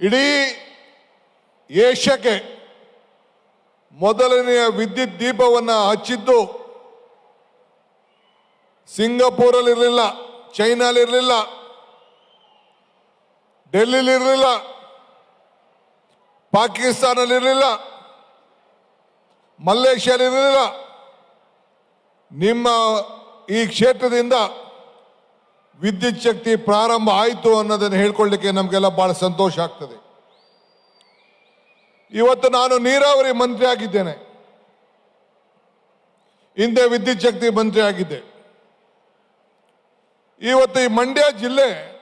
ಇಡೀ ಏಷ್ಯಾಕ್ಕೆ ಮೊದಲನೆಯ ವಿದ್ಯುತ್ ದೀಪವನ್ನು ಹಚ್ಚಿದ್ದು ಸಿಂಗಪೂರಲ್ಲಿರಲಿಲ್ಲ ಚೈನಾಲಿರಲಿಲ್ಲ ಡೆಲ್ಲಿಲಿರಲಿಲ್ಲ ಪಾಕಿಸ್ತಾನಲ್ಲಿರಲಿಲ್ಲ ಮಲೇಷ್ಯಾಲಿರಲಿಲ್ಲ ನಿಮ್ಮ ಈ ಕ್ಷೇತ್ರದಿಂದ ವಿದ್ಯುತ್ ಶಕ್ತಿ ಪ್ರಾರಂಭ ಆಯಿತು ಅನ್ನೋದನ್ನು ಹೇಳ್ಕೊಳ್ಳಿಕ್ಕೆ ನಮಗೆಲ್ಲ ಬಹಳ ಸಂತೋಷ ಆಗ್ತದೆ. ಇವತ್ತು ನಾನು ನೀರಾವರಿ ಮಂತ್ರಿ ಆಗಿದ್ದೇನೆ. ಹಿಂದೆ ವಿದ್ಯುತ್ ಶಕ್ತಿ ಮಂತ್ರಿ ಆಗಿದ್ದೆ. ಇವತ್ತು ಈ ಮಂಡ್ಯ ಜಿಲ್ಲೆ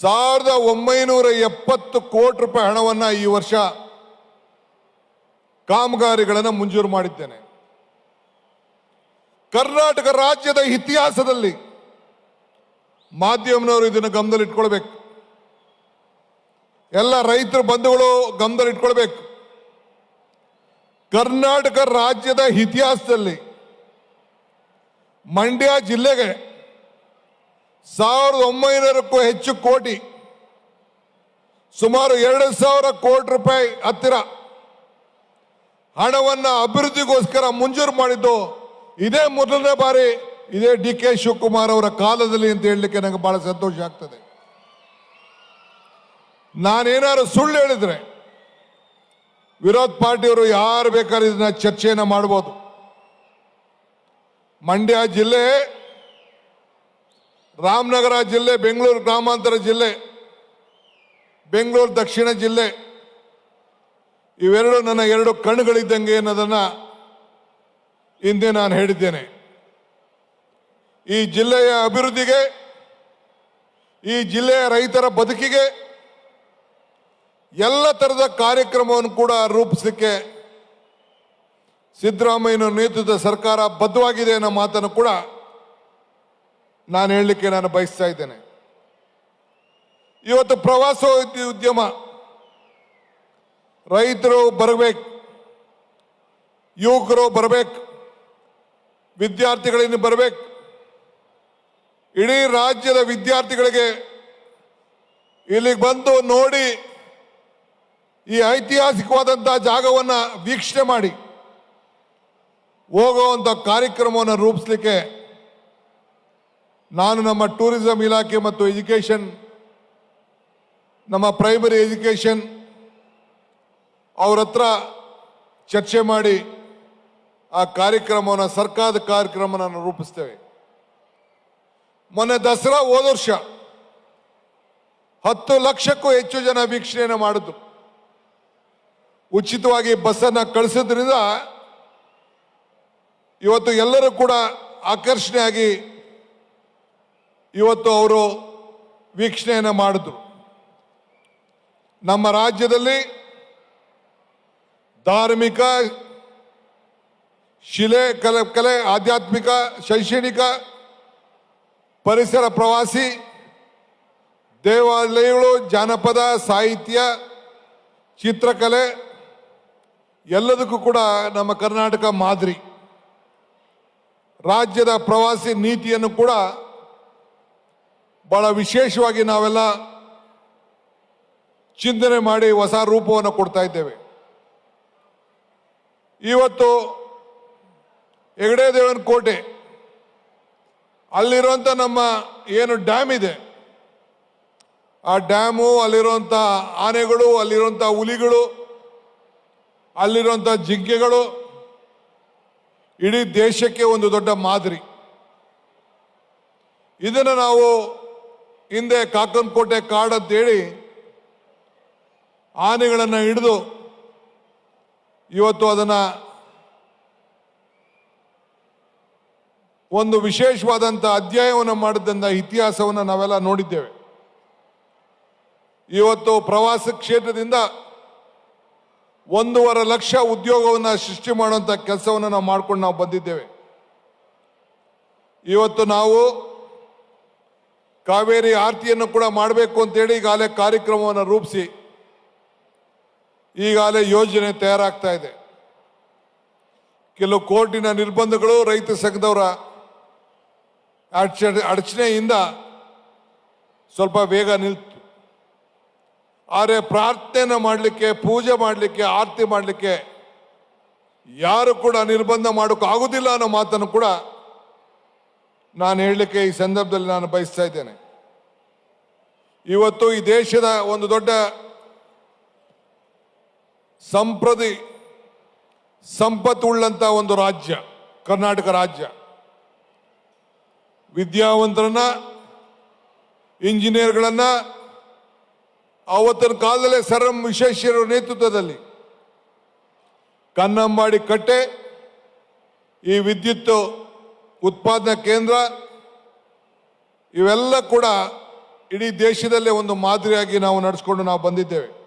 ಸಾವಿರದ ಒಂಬೈನೂರ ಎಪ್ಪತ್ತು ಕೋಟಿ ರೂಪಾಯಿ ಹಣವನ್ನು ಈ ವರ್ಷ ಕಾಮಗಾರಿಗಳನ್ನು ಮಂಜೂರು ಮಾಡಿದ್ದೇನೆ. ಕರ್ನಾಟಕ ರಾಜ್ಯದ ಇತಿಹಾಸದಲ್ಲಿ ಮಾಧ್ಯಮನವರು ಇದನ್ನು ಗಮನದಲ್ಲಿಟ್ಕೊಳ್ಬೇಕು. ಎಲ್ಲ ರೈತರ ಬಂಧುಗಳು ಗಮನದಲ್ಲಿಟ್ಕೊಳ್ಬೇಕು. ಕರ್ನಾಟಕ ರಾಜ್ಯದ ಇತಿಹಾಸದಲ್ಲಿ ಮಂಡ್ಯ ಜಿಲ್ಲೆಗೆ ಸಾವಿರದ ಒಂಬೈನೂರಕ್ಕೂ ಹೆಚ್ಚು ಕೋಟಿ, ಸುಮಾರು ಎರಡು ಸಾವಿರ ಕೋಟಿ ರೂಪಾಯಿ ಹತ್ತಿರ ಹಣವನ್ನು ಅಭಿವೃದ್ಧಿಗೋಸ್ಕರ ಮಂಜೂರು ಮಾಡಿದ್ದು ಇದೇ ಮೊದಲನೇ ಬಾರಿ ಇದೇ ಡಿ ಕೆ ಶಿವಕುಮಾರ್ ಅವರ ಕಾಲದಲ್ಲಿ ಅಂತ ಹೇಳಲಿಕ್ಕೆ ನನಗೆ ಬಹಳ ಸಂತೋಷ ಆಗ್ತದೆ. ನಾನೇನಾದ್ರು ಸುಳ್ಳು ಹೇಳಿದ್ರೆ ವಿರೋಧ ಪಾರ್ಟಿಯವರು ಯಾರು ಬೇಕಾದ್ರೆ ಇದನ್ನ ಚರ್ಚೆಯನ್ನು ಮಾಡ್ಬೋದು. ಮಂಡ್ಯ ಜಿಲ್ಲೆ, ರಾಮನಗರ ಜಿಲ್ಲೆ, ಬೆಂಗಳೂರು ಗ್ರಾಮಾಂತರ ಜಿಲ್ಲೆ, ಬೆಂಗಳೂರು ದಕ್ಷಿಣ ಜಿಲ್ಲೆ, ಇವೆರಡು ನನ್ನ ಎರಡು ಕಣ್ಣುಗಳಿದ್ದಂಗೆ ಅನ್ನೋದನ್ನ ಹಿಂದೆ ನಾನು ಹೇಳಿದ್ದೇನೆ. ಈ ಜಿಲ್ಲೆಯ ಅಭಿವೃದ್ಧಿಗೆ, ಈ ಜಿಲ್ಲೆಯ ರೈತರ ಬದುಕಿಗೆ ಎಲ್ಲ ಥರದ ಕಾರ್ಯಕ್ರಮವನ್ನು ಕೂಡ ರೂಪಿಸಲಿಕ್ಕೆ ಸಿದ್ದರಾಮಯ್ಯನ ನೇತೃತ್ವದ ಸರ್ಕಾರ ಬದ್ಧವಾಗಿದೆ ಅನ್ನೋ ಮಾತನ್ನು ಕೂಡ ನಾನು ಹೇಳಲಿಕ್ಕೆ ನಾನು ಬಯಸ್ತಾ ಇದ್ದೇನೆ. ಇವತ್ತು ಪ್ರವಾಸೋದ್ಯ ಉದ್ಯಮ, ರೈತರು ಬರಬೇಕು, ಯುವಕರು ಬರಬೇಕು. ವಿದ್ಯಾರ್ಥಿಗಳಿಂದ ಬರಬೇಕು. ಇಡೀ ರಾಜ್ಯದ ವಿದ್ಯಾರ್ಥಿಗಳಿಗೆ ಇಲ್ಲಿಗೆ ಬಂದು ನೋಡಿ ಈ ಐತಿಹಾಸಿಕವಾದಂತಹ ಜಾಗವನ್ನು ವೀಕ್ಷಣೆ ಮಾಡಿ. ಹೋಗುವಂಥ ಕಾರ್ಯಕ್ರಮವನ್ನು ರೂಪಿಸಲಿಕ್ಕೆ ನಾನು ನಮ್ಮ ಟೂರಿಸಂ ಇಲಾಖೆ ಮತ್ತು ಎಜುಕೇಷನ್, ನಮ್ಮ ಪ್ರೈಮರಿ ಎಜುಕೇಷನ್ ಅವ್ರ ಹತ್ರ ಚರ್ಚೆ ಮಾಡಿ ಆ ಕಾರ್ಯಕ್ರಮವನ್ನು, ಸರ್ಕಾರದ ಕಾರ್ಯಕ್ರಮವನ್ನು ರೂಪಿಸ್ತೇವೆ. ಮೊನ್ನೆ ದಸರಾ ಹೋದ ವರ್ಷ ಹತ್ತು ಲಕ್ಷಕ್ಕೂ ಹೆಚ್ಚು ಜನ ವೀಕ್ಷಣೆಯನ್ನು ಮಾಡಿದ್ರು. ಉಚಿತವಾಗಿ ಬಸ್ಸನ್ನು ಕಳಿಸೋದ್ರಿಂದ ಇವತ್ತು ಎಲ್ಲರೂ ಕೂಡ ಆಕರ್ಷಣೆಯಾಗಿ ಇವತ್ತು ಅವರು ವೀಕ್ಷಣೆಯನ್ನು ಮಾಡಿದ್ರು. ನಮ್ಮ ರಾಜ್ಯದಲ್ಲಿ ಧಾರ್ಮಿಕ ಶಿಲೆ, ಕಲೆ ಕಲೆ, ಆಧ್ಯಾತ್ಮಿಕ, ಶೈಕ್ಷಣಿಕ ಪರಿಸರ ಪ್ರವಾಸಿ, ದೇವಾಲಯಗಳು, ಜಾನಪದ, ಸಾಹಿತ್ಯ, ಚಿತ್ರಕಲೆ, ಎಲ್ಲದಕ್ಕೂ ಕೂಡ ನಮ್ಮ ಕರ್ನಾಟಕ ಮಾದರಿ. ರಾಜ್ಯದ ಪ್ರವಾಸಿ ನೀತಿಯನ್ನು ಕೂಡ ಬಹಳ ವಿಶೇಷವಾಗಿ ನಾವೆಲ್ಲ ಚಿಂತನೆ ಮಾಡಿ ಹೊಸ ರೂಪವನ್ನು ಕೊಡ್ತಾ ಇದ್ದೇವೆ. ಇವತ್ತು ಹೆಗಡೆ ದೇವನ ಕೋಟೆ. ಅಲ್ಲಿರುವಂಥ ನಮ್ಮ ಏನು ಡ್ಯಾಮ್ ಇದೆ. ಆ ಡ್ಯಾಮು ಅಲ್ಲಿರುವಂಥ ಆನೆಗಳು ಅಲ್ಲಿರುವಂಥ ಹುಲಿಗಳು ಅಲ್ಲಿರುವಂಥ ಜಿಂಕೆಗಳು, ಇಡೀ ದೇಶಕ್ಕೆ ಒಂದು ದೊಡ್ಡ ಮಾದರಿ. ಇದನ್ನು ನಾವು ಹಿಂದೆ ಕಾಕನಕೋಟೆ ಕಾಡು ಅಂತೇಳಿ ಆನೆಗಳನ್ನು ಹಿಡಿದು ಇವತ್ತು ಅದನ್ನು ಒಂದು ವಿಶೇಷವಾದಂಥ ಅಧ್ಯಾಯವನ್ನು ಮಾಡಿದಂಥ ಇತಿಹಾಸವನ್ನು ನಾವೆಲ್ಲ ನೋಡಿದ್ದೇವೆ. ಇವತ್ತು ಪ್ರವಾಸ ಕ್ಷೇತ್ರದಿಂದ ಒಂದೂವರೆ ಲಕ್ಷ ಉದ್ಯೋಗವನ್ನು ಸೃಷ್ಟಿ ಮಾಡುವಂಥ ಕೆಲಸವನ್ನು ನಾವು ಮಾಡ್ಕೊಂಡು ನಾವು ಬಂದಿದ್ದೇವೆ. ಇವತ್ತು ನಾವು ಕಾವೇರಿ ಆರತಿಯನ್ನು ಕೂಡ ಮಾಡಬೇಕು ಅಂತೇಳಿ ಈಗಾಗಲೇ ಕಾರ್ಯಕ್ರಮವನ್ನು ರೂಪಿಸಿ ಈಗಾಗಲೇ ಯೋಜನೆ ತಯಾರಾಗ್ತಾ ಇದೆ. ಕೆಲವು ಕೋರ್ಟಿನ ನಿರ್ಬಂಧಗಳು ರೈತ ಸಂಘದವರ ಅಡಚಣೆ, ಅಡಚಣೆಯಿಂದ ಸ್ವಲ್ಪ ವೇಗ ನಿಲ್ತು. ಆದರೆ ಪ್ರಾರ್ಥನೆ ಮಾಡಲಿಕ್ಕೆ, ಪೂಜೆ ಮಾಡಲಿಕ್ಕೆ, ಆರತಿ ಮಾಡಲಿಕ್ಕೆ ಯಾರು ಕೂಡ ನಿರ್ಬಂಧ ಮಾಡೋಕೆ ಆಗುದಿಲ್ಲ ಅನ್ನೋ ಮಾತನ್ನು ಕೂಡ ನಾನು ಹೇಳಲಿಕ್ಕೆ ಈ ಸಂದರ್ಭದಲ್ಲಿ ನಾನು ಬಯಸ್ತಾ ಇದ್ದೇನೆ. ಇವತ್ತು ಈ ದೇಶದ ಒಂದು ದೊಡ್ಡ ಸಂಪ್ರದಿ ಸಂಪತ್ತು ಉಳ್ಳಂಥ ಒಂದು ರಾಜ್ಯ, ಕರ್ನಾಟಕ ರಾಜ್ಯ. ವಿದ್ಯಾವಂತರನ್ನ, ಇಂಜಿನಿಯರ್ಗಳನ್ನ ಅವತ್ತಿನ ಕಾಲದಲ್ಲೇ ಸರ್ ಎಂ ವಿಶ್ವೇಶ್ವರ ನೇತೃತ್ವದಲ್ಲಿ ಕನ್ನಂಬಾಡಿ ಕಟ್ಟೆ, ಈ ವಿದ್ಯುತ್ ಉತ್ಪಾದನಾ ಕೇಂದ್ರ, ಇವೆಲ್ಲ ಕೂಡ ಇಡೀ ದೇಶದಲ್ಲೇ ಒಂದು ಮಾದರಿಯಾಗಿ ನಾವು ನಡೆಸ್ಕೊಂಡು ನಾವು ಬಂದಿದ್ದೇವೆ.